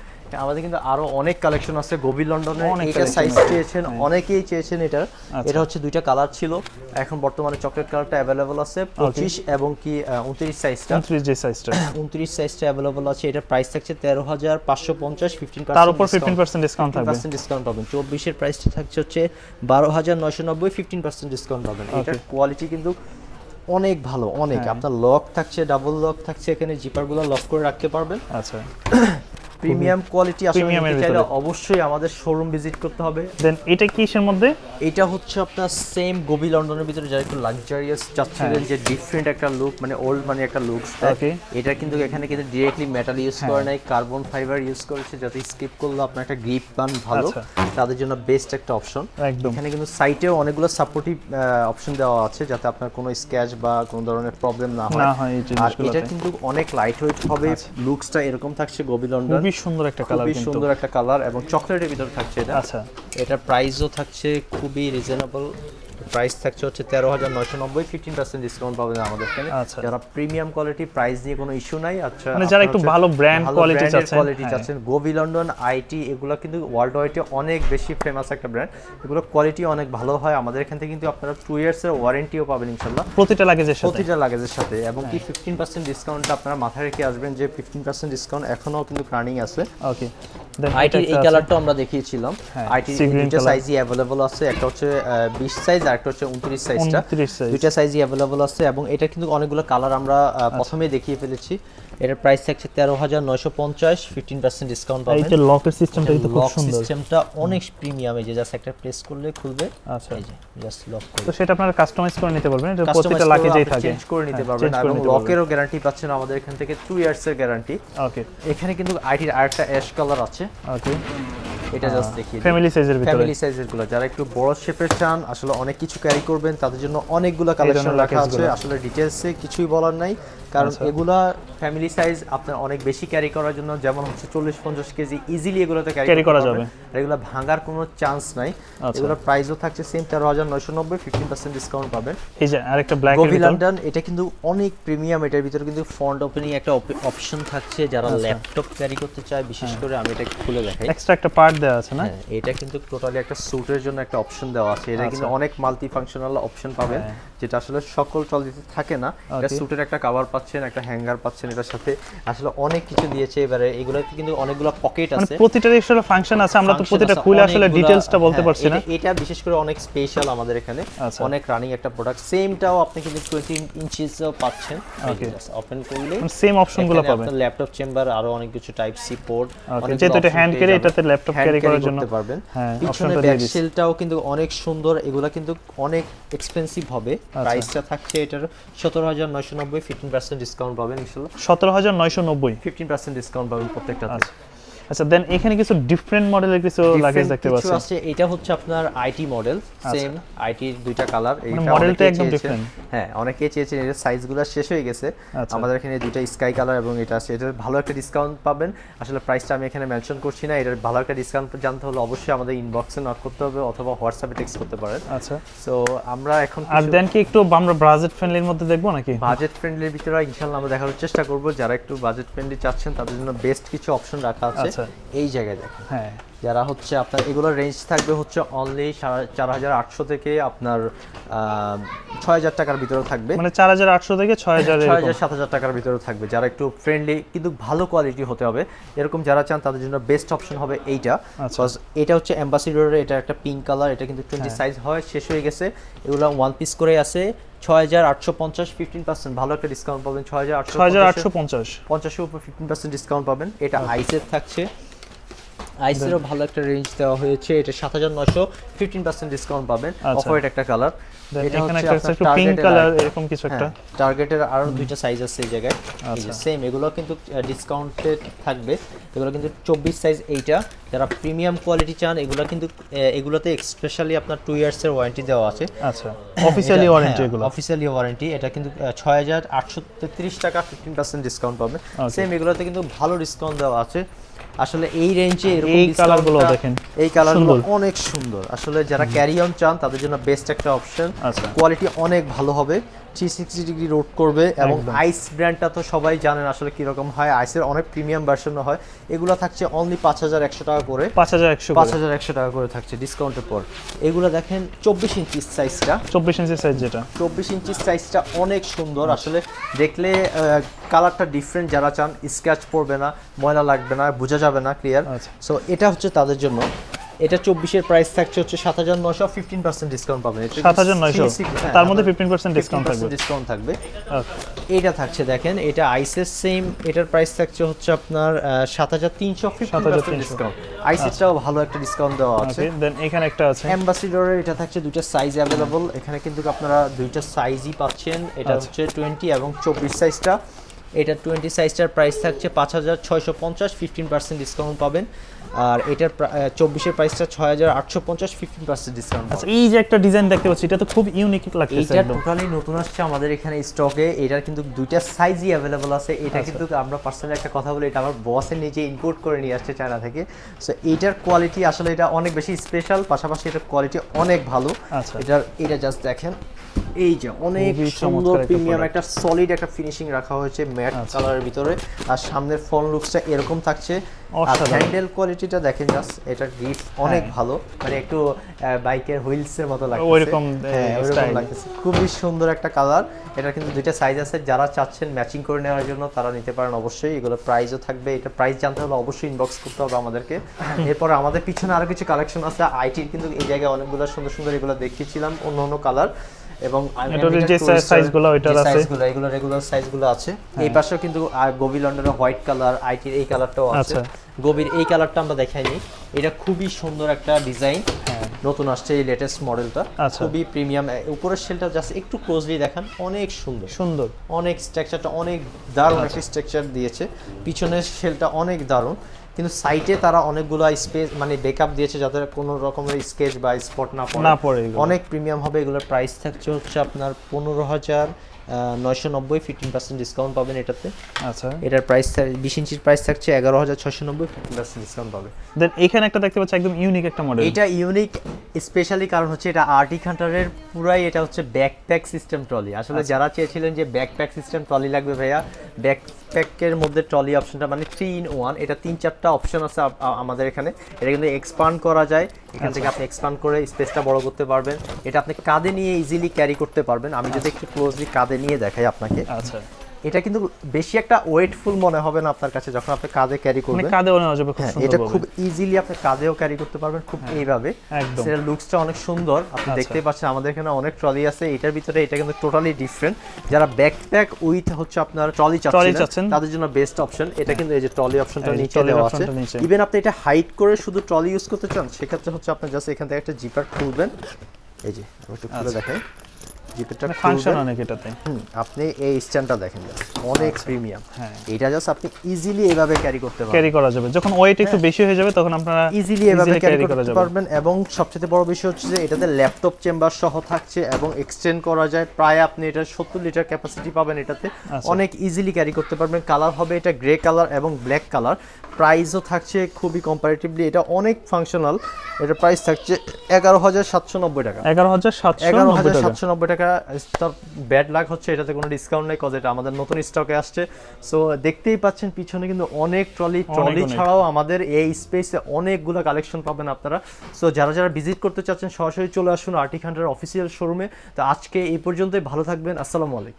আমাদের কিন্তু আরও অনেক কালেকশন আছে। গভীর লন্ডনের অনেক এটা সাইজ চেয়েছেন অনেকেই চেয়েছেন এটা আচ্ছা। এটা হচ্ছে দুইটা কালার ছিল। এখন বর্তমানে চকলেট কালারটা অ্যাভেলেবল আছে পঁচিশ এবং কি উনত্রিশ সাইজটা উনত্রিশ যে সাইজটা উনত্রিশ সাইজটা অ্যাভেলেবল আছে। এটা প্রাইস থাকছে তেরো হাজার পাঁচশো পঞ্চাশ ফিফটিন তার উপর ফিফটিন পার্সেন্ট ডিসকাউন্ট থাকবে। পার্সেন্ট ডিসকাউন্ট পাবেন। চব্বিশের প্রাইসটা থাকছে হচ্ছে বারো হাজার নয়শো নব্বই ফিফটিন পার্সেন্ট ডিসকাউন্ট পাবেন। এটার কোয়ালিটি কিন্তু অনেক ভালো অনেক। হ্যাঁ। আপনার লক থাকছে ডাবল লক থাকছে এখানে জিপারগুলো লক করে রাখতে পারবেন। আচ্ছা। প্রিমিয়াম কোয়ালিটি আসলে এর চাইলে অবশ্যই আমাদের শোরুম ভিজিট করতে হবে। দেন এটা কিসের মধ্যে? এটা হচ্ছে আপনার সেম গোবি লন্ডনের ভিতরে যারা একটু লাক্সারিয়াস চাচ্ছিলেন যে ডিফারেন্ট একটা লুক মানে ওল্ড মানে একটা লুক. এটা কিন্তু এখানে কিন্তু ডিরেক্টলি মেটাল ইউজ করে নাই কার্বন ফাইবার ইউজ করেছে যাতে স্কিপ করলে আপনার একটা গ্রিপ পান ভালো। আচ্ছা। তাদের জন্য বেস্ট একটা অপশন একদম। এখানে কিন্তু সাইটেও অনেকগুলো সাপোর্টিভ অপশন দেওয়া আছে যাতে আপনার কোনো স্ক্যাচ বা কোনো ধরনের প্রবলেম না হয়। না হয় আর এটা কিন্তু অনেক লাইট ওয়েট হবে লুকসটা এরকম থাকছে গোবি লন্ডন খুবই সুন্দর একটা কালার খুবই সুন্দর একটা কালার এবং চকলেটের ভিতরে থাকছে এটা। আচ্ছা। এটা প্রাইসও থাকছে খুবই রিজনেবল প্রাইস থাকছে হচ্ছে তেরো হাজার নয়শো নব্বই ফিফটিন পার্সেন্ট ডিসকাউন্ট পাবেন আমাদের এখানে আচ্ছা। যারা প্রিমিয়াম কোয়ালিটি প্রাইস নিয়ে কোনো ইস্যু নাই আচ্ছা মানে যারা একটু ভালো brand quality চাচ্ছেন, কোয়ালিটি হ্যাঁ। চাচ্ছেন। গোবি লন্ডন আইটি এগুলো কিন্তু ওয়ার্ল্ড ওয়াইডে অনেক বেশি ফেমাস একটা ব্র্যান্ড এগুলো কোয়ালিটি অনেক ভালো হয়। আমাদের এখান থেকে কিন্তু আপনারা টু ইয়ার্সের ওয়ারেন্টিও পাবেন ইনশাল্লাহ। প্রতিটা লাগেজের সাথে। প্রতিটা লাগেজের সাথে। এবং। কি ফিফটিন পার্সেন্ট ডিসকাউন্টটা আপনারা মাথায় রেখে আসবেন যে ফিফটিন পার্সেন্ট ডিসকাউন্ট এখনও কিন্তু রানিং আছে। ওকে আইটি এই কালারটা আমরা দেখিয়েছিলাম। আইটি। সাইজই অ্যাভেলেবল আছে। একটা হচ্ছে বিশ সাইজ আর একটা হচ্ছে উনত্রিশ সাইজটা 29 size। দুইটা সাইজই অ্যাভেলেবল আছে এবং এটা কিন্তু অনেকগুলো কালার আমরা আহ, প্রথমেই দেখিয়ে ফেলেছি। এটার প্রাইস থাকছে তেরো হাজার নয়শো পঞ্চাশ ফিফটিন পার্সেন্ট ডিসকাউন্ট এই পাবেন। যে লকের সিস্টেমটা কিন্তু খুব সুন্দর। সিস্টেমটা অনেক প্রিমিয়াম এই যে জাস্ট একটা প্রেস করলে খুলবে। আচ্ছা। এই যে জাস্ট লক করে তো সেটা আপনারা কাস্টমাইজ করে নিতে পারবেন। এটা প্রত্যেকটা লাগেজেই থাকে। চেঞ্জ করে নিতে হ্যাঁ, পারবেন করে এবং নিতে পারবেন। লকেরও গ্যারান্টি পাচ্ছেন আমাদের এখান থেকে টু ইয়ার্স এর গ্যারান্টি ওকে এখানে কিন্তু আইটির আরেকটা অ্যাশ কালার আছে। ওকে এটা জাস্ট দেখিয়ে ফ্যামিলি সাইজের ভিতরে। ফ্যামিলি সাইজেরগুলো যারা একটু বড় শেপের চান আসলে অনেক কিছু ক্যারি করবেন তাদের জন্য অনেকগুলো কালেকশন রাখা আছে। আসলে ডিটেলসে কিছুই বলার নাই। কারণ আচ্ছা। এগুলা ফ্যামিলি সাইজ আপনার অনেক বেশি ক্যারি করার জন্য যেমন হচ্ছে চল্লিশ পঞ্চাশ কেজি ইজিলি এগুলোতে ক্যারি করা যাবে। আর এগুলো ভাঙার কোনো চান্স নাই আচ্ছা। এগুলোর প্রাইসও থাকছে সেম তেরো হাজার নয়শো নব্বই ফিফটিন পার্সেন্ট ডিসকাউন্ট পাবেন এই যে আরেকটা ব্ল্যাক গোভি লন্ডন এটা কিন্তু অনেক প্রিমিয়াম এটার ভিতরে কিন্তু ফন্ট ওপেনিং একটা অপশন থাকছে যারা আচ্ছা। ল্যাপটপ ক্যারি করতে চায় বিশেষ করে আমি এটা খুলে দেখাই এক্সট্রা একটা পার্ট দেওয়া আছে না হ্যাঁ, এটা কিন্তু টোটালি একটা স্যুটের জন্য একটা অপশন দেওয়া আছে এটা কিন্তু আচ্ছা। অনেক মাল্টি ফাংশনাল অপশন পাবেন হ্যাঁ। যেটা আসলে সকল ট্রলিতে থাকে না এটা স্যুটের একটা কভার পাচ্ছেন একটা হ্যাঙ্গার পাচ্ছেন এটার সাথে। আসলে অনেক কিছু দিয়েছে এবারে। এগুলোতে কিন্তু অনেকগুলো পকেট মানে আছে। প্রতিটার আসলে ফাংশন আছে আমরা তো প্রতিটা খুলে আসলে ডিটেইলসটা বলতে হ্যাঁ, পারছি না। এটা- বিশেষ করে অনেক স্পেশাল আমাদের এখানে। আচ্ছা। অনেক রানিং একটা প্রোডাক্ট সেমটাও আপনি কিন্তু টোয়েন্টি ইঞ্চিসও পাচ্ছেন. ওপেন করলে সেম অপশনগুলো পাবেন। ল্যাপটপ চেম্বার আরও অনেক কিছু টাইপ সি পোর্ট যেহেতু এটা hand carry, এটাতে laptop carry করার জন্য- করতে পারবেন। হ্যাঁ, পিছনে ব্যাক। সেলটাও কিন্তু অনেক সুন্দর। এগুলা কিন্তু অনেক এক্সপেন্সিভ হবে। আচ্ছা। প্রাইসটা থাকছে এটার সতেরো হাজার নয়শো নব্বই ফিফটিন পার্সেন্ট ডিসকাউন্ট পাবেন ইনশাল্লাহ। সতেরো হাজার নয়শো নব্বই। ফিফটিন পার্সেন্ট ডিসকাউন্ট পাবেন প্রত্যেকটা আচ্ছা আচ্ছা দেন এখানে কিছু ডিফারেন্ট মডেলের কিছু লাগেজ দেখতে কিছু পাচ্ছি। আছে এটা হচ্ছে আপনার আইটি মডেল সেম আইটির দুইটা কালার মানে মডেলটা একদম different। হ্যাঁ অনেকেই চেয়েছেন এর সাইজগুলো শেষ হয়ে গেছে। আচ্ছা। আমাদের এখানে দুইটা স্কাই কালার এবং এটা আছে এটার ভালো একটা ডিসকাউন্ট পাবেন। আসলে প্রাইসটা আমি এখানে মেনশন করছি না এটার ভালো একটা ডিসকাউন্ট জানতে হলে অবশ্যই আমাদের ইনবক্সে নক করতে হবে অথবা হোয়াটসঅ্যাপে টেক্সট করতে পারেন। আচ্ছা। সো আমরা এখন আর দেন কি একটু আমরা বাজেট ফ্রেন্ডলির মধ্যে দেখব নাকি? বাজেট ফ্রেন্ডলির ভিতরে ইনশাল্লাহ আমরা দেখার চেষ্টা করব। যারা একটু বাজেট ফ্রেন্ডলি চাচ্ছেন তাদের জন্য বেস্ট কিছু অপশন রাখা আছে। আচ্ছা। এই জায়গায় দেখেন। হ্যাঁ। যারা হচ্ছে আপনার এগুলোর রেঞ্জ থাকবে হচ্ছে অনলি চার হাজার আটশো থেকে আপনার ছয় হাজার টাকার ভিতরে থাকবে। মানে চার হাজার আটশো থেকে ছয় হাজার ছয় হাজার সাত হাজার টাকার ভিতরে থাকবে। যারা একটু ফ্রেন্ডলি কিন্তু ভালো কোয়ালিটি হতে হবে। এরকম যারা চান তাদের জন্য বেস্ট অপশন হবে এইটা। আচ্ছা। এটা হচ্ছে অ্যাম্বাসিডরের এটা একটা পিঙ্ক কালার এটা কিন্তু টোয়েন্টি হ্যাঁ। সাইজ হয় শেষ হয়ে গেছে। এগুলো ওয়ান পিস করে আছে। ছয় হাজার আটশো পঞ্চাশ ফিফটিন পার্সেন্ট ভালো একটা ডিসকাউন্ট পাবেন। ছয় হাজার আটশো হাজার আটশো পঞ্চাশ। পঞ্চাশের উপর ফিফটিন পার্সেন্ট ডিসকাউন্ট পাবেন। এটা আইসের থাকছে। আইসেরও ভালো একটা রেঞ্জ দেওয়া হয়েছে। এটা সাত হাজার নশো ফিফটিন পার্সেন্ট ডিসকাউন্ট পাবেন। আচ্ছা। অফার একটা কালার এটা এখানে হচ্ছে একটা একটু পিঙ্ক কালার এরকম কিছু একটা হ্যাঁ, টার্গেটের আরও দুইটা সাইজ আছে এই জায়গায়। যে আচ্ছা। সেম এগুলো কিন্তু ডিসকাউন্টেড থাকবে। এগুলো কিন্তু চব্বিশ সাইজ এইটা। যারা প্রিমিয়াম কোয়ালিটি চান এগুলো কিন্তু এগুলোতে স্পেশালি আপনার টু ইয়ার্স এর ওয়ারেন্টি দেওয়া আছে। আচ্ছা। অফিসিয়ালি ওয়ারেন্টি এগুলো। অফিসিয়ালি ওয়ারেন্টি এটা কিন্তু ছয় হাজার আটশো তেত্রিশ টাকা ফিফটিন পার্সেন্ট ডিসকাউন্ট পাবে। সেম এগুলোতে কিন্তু ভালো ডিসকাউন্ট দেওয়া আছে। আসলে এই রেঞ্জে এরকম এই কালারগুলো দেখেন। এই কালারগুলো। অনেক সুন্দর। আসলে যারা ক্যারি অন চান তাদের জন্য বেস্ট একটা অপশন আচ্ছা। কোয়ালিটি অনেক ভালো হবে। থ্রি সিক্সটি ডিগ্রি রোড করবে এবং আইস ব্র্যান্ডটা তো সবাই জানেন আসলে কীরকম হয়। আইসের অনেক প্রিমিয়াম ভার্সনও হয়। এগুলো থাকছে অনলি পাঁচ হাজার একশো টাকা করে। পাঁচ হাজার একশো পাঁচ হাজার একশো টাকা করে থাকছে ডিসকাউন্টের পর। এগুলো দেখেন চব্বিশ ইঞ্চি সাইজটা চব্বিশ ইঞ্চি সাইজ যেটা। চব্বিশ ইঞ্চি সাইজটা অনেক সুন্দর। আসলে দেখলে কালারটা ডিফারেন্ট যারা চান স্ক্র্যাচ পড়বে না ময়লা লাগবে না বোঝা যাবে না ক্লিয়ার আচ্ছা। সো এটা হচ্ছে তাদের জন্য। এটা চব্বিশের প্রাইস থাকছে হচ্ছে সাত হাজার নশো ফিফটিন পার্সেন্ট ডিসকাউন্ট পাবেন। সাত হাজার নয়শো? তার মধ্যে ফিফটিন পার্সেন্ট ডিসকাউন্ট থাকবে। ডিসকাউন্ট থাকবে। এটা থাকছে দেখেন এটা আইসের সেম এটার প্রাইস থাকছে হচ্ছে আপনার সাত হাজার তিনশো ফিফটিন 7,300 ডিসকাউন্ট আইসেরটাও ভালো একটা ডিসকাউন্ট দেওয়া আছে। দেন এখানে একটা আছে। অ্যাম্বাসিডরের এটা থাকছে দুইটা সাইজ অ্যাভেলেবল এখানে কিন্তু আপনারা দুইটা সাইজই পাচ্ছেন। এটা আচ্ছা। হচ্ছে টোয়েন্টি এবং চব্বিশ সাইজটা এটা টোয়েন্টি সাইজটার প্রাইস থাকছে পাঁচ হাজার ছয়শো পঞ্চাশ ফিফটিন পার্সেন্ট ডিসকাউন্ট পাবেন। আর এটার চব্বিশের প্রাইসটা ছয় হাজার আটশো পঞ্চাশ ফিফটিন পার্সেন্ট ডিসকাউন্ট আচ্ছা এই যে একটা ডিজাইন দেখতে পাচ্ছি এটা তো খুব ইউনিক এইটা একদম। টোটালি নতুন আসছে আমাদের এখানে স্টকে এটার কিন্তু দুইটা সাইজই অ্যাভেলেবল আছে। এটা আচ্ছা। কিন্তু আমরা পার্সোনালি একটা কথা বলি এটা আমার বসের নিজে ইম্পোর্ট করে নিয়ে আসছে চায়না থেকে। সো এটার কোয়ালিটি আসলে এটা অনেক বেশি স্পেশাল পাশাপাশি এটার কোয়ালিটি অনেক ভালো। আচ্ছা। এটার এটা জাস্ট দেখেন। এই যে অনেক সুন্দর প্রিমিয়াম একটা সলিড একটা ফিনিশিং রাখা হয়েছে। ম্যাট আচ্ছা। কালারের ভিতরে। আর সামনের ফ্রন্ট লুকসটা এরকম থাকছে। আর হ্যান্ডেল কোয়ালিটিটা দেখেন জাস্ট এটার গ্রিপ অনেক হ্যাঁ। ভালো। মানে একটু বাইকের হুইলস এর মতো লাগছে ওইরকম, হ্যাঁ ওইরকম style। খুবই সুন্দর একটা কালার। এটা কিন্তু দুইটা সাইজ আছে। যারা চাচ্ছেন ম্যাচিং করে নেওয়ার জন্য তারা নিতে পারেন অবশ্যই। এগুলো প্রাইসও থাকবে। এটা প্রাইস জানতে হলে অবশ্যই ইনবক্স করতে হবে আমাদেরকে। এরপর আমাদের পিছনে আরও কিছু কালেকশন আছে। আইটির কিন্তু এই জায়গায় অনেকগুলো সুন্দর সুন্দর এগুলো দেখিয়েছিলাম। অন্য অন্য কালার এবং যে size ওইটার আছে। হ্যাঁ। size গুলো, এগুলো রেগুলার সাইজগুলো আছে এই পাশেও কিন্তু গভীর লন্ডনের হোয়াইট কালার আইটির এই কালারটাও আছে আচ্ছা। গভীর এই কালারটা আমরা দেখাইনি এটা খুবই সুন্দর একটা ডিজাইন নতুন আসছে এই লেটেস্ট মডেলটা হ্যাঁ। আচ্ছা। খুবই প্রিমিয়াম উপরের শেলটা জাস্ট একটু ক্লোজলি দেখান অনেক সুন্দর সুন্দর অনেক স্ট্রাকচারটা অনেক দারুণ আচ্ছা। একটা স্ট্রাকচার দিয়েছে পিছনের শেলটা অনেক দারুণ কিন্তু সাইটে তারা অনেকগুলো স্পেস মানে বেকআপ দিয়েছে যাতে কোনো রকমের স্কেচ বা স্পট না পড়ে। অনেক প্রিমিয়াম হবে এগুলোর প্রাইস থাকছে হচ্ছে আপনার পনেরো হাজার নয়শো নব্বই ফিফটিন পার্সেন্ট ডিসকাউন্ট পাবেন এটাতে। আচ্ছা। এটার প্রাইস বিশ ইঞ্চির প্রাইস থাকছে এগারো হাজার ছশো নব্বই ফিফটিন পার্সেন্ট ডিসকাউন্ট পাবে। দেন এখানে একটা দেখতে পাচ্ছি একদম ইউনিক একটা মডেল এটা ইউনিক স্পেশালি কারণ হচ্ছে এটা আর্টিক হান্টারের পুরাই এটা হচ্ছে ব্যাকপ্যাক সিস্টেম ট্রলি আসলে আচ্ছা। যারা চেয়েছিলেন যে ব্যাকপ্যাক সিস্টেম ট্রলি লাগবে ভাইয়া ব্যাকপ্যাকের মধ্যে ট্রলি অপশনটা মানে থ্রি ইন ওয়ান এটা তিন চারটা অপশন আছে আমাদের এখানে। এটা কিন্তু এক্সপান্ড করা যায় এখান থেকে আপনি এক্সপান্ড করে স্পেসটা বড় করতে পারবেন। এটা আপনি কাঁধে নিয়ে ইজিলি ক্যারি করতে পারবেন। আমি যদি একটু ক্লোজলি কাঁধে নিয়ে দেখাই আপনাকে। আচ্ছা। এটা কিন্তু বেশি একটা ওয়েটফুল মনে হবে না আপনার কাছে যখন আপনি কাঁধে ক্যারি মানে করবেন? কাঁধে নেওয়া যাবে খুব হ্যাঁ সুন্দর এটা খুব ইজিলি আপনি কাঁধেও ক্যারি করতে পারবেন খুব এইভাবে। হ্যাঁ, একদম। সেটা লুকসটা অনেক সুন্দর। আপনি আচ্ছা। দেখতেই পাচ্ছেন আমাদের এখানে অনেক ট্রলি আছে এটার ভিতরে এটা কিন্তু টোটালি ডিফারেন্ট যারা ব্যাকপ্যাক উইথ হচ্ছে আপনার ট্রলি চাচ্ছেন। তাদের জন্য বেস্ট অপশন এটা কিন্তু এই যে ট্রলি অপশনটা নিচে দেওয়া আছে। ইভেন আপনি এটা হাইট করে শুধু ট্রলি ইউজ করতে চান সেক্ষেত্রে হচ্ছে আপনি জাস্ট এখান থেকে একটা জিপার খুলবেন। এই যে আমি একটু খুলে দেখাই। জিপারটা ফাংশন অনেক এটাতে। আপনি এই স্ট্যান্ডটা দেখেন অনেক প্রিমিয়াম হ্যাঁ। এটা জাস্ট আপনি ইজিলি এভাবে ক্যারি করতে পারবেন। ক্যারি করা যাবে। যখন ওয়েট একটু বেশি হয়ে যাবে তখন আপনারা ইজিলি এভাবে ক্যারি করতে পারবেন এবং সবচেয়ে বড় বিষয় হচ্ছে যে এটাতে ল্যাপটপ চেম্বার সহ থাকছে এবং এক্সটেন্ড করা যায়। প্রায় আপনি এটা সত্তর লিটার ক্যাপাসিটি পাবেন এটাতে। আচ্ছা। অনেক ইজিলি ক্যারি করতে পারবেন। কালার হবে এটা গ্রে কালার এবং ব্ল্যাক কালার প্রাইসও থাকছে খুবই কম্পারেটিভলি এটা অনেক ফাংশনাল এটা প্রাইস থাকছে এগারো হাজার সাতশো নব্বই টাকা। এগারো হাজার সাতশো এগারো হাজার সাতশো নব্বই টাকা তার ব্যাড লাগ হচ্ছে এটাতে কোনো ডিসকাউন্ট নেই কজ এটা আমাদের নতুন স্টকে আসছে। সো দেখতেই পাচ্ছেন পিছনে কিন্তু অনেক ট্রলি ট্রলি ছাড়াও আমাদের এই স্পেসে অনেকগুলো কালেকশন পাবেন আপনারা। সো যারা যারা ভিজিট করতে চাচ্ছেন সরাসরি চলে আসুন আর্টিক হান্ডার অফিসিয়াল শোরুমে তো আজকে এই পর্যন্তই ভালো থাকবেন আসসালামু আলাইকুম।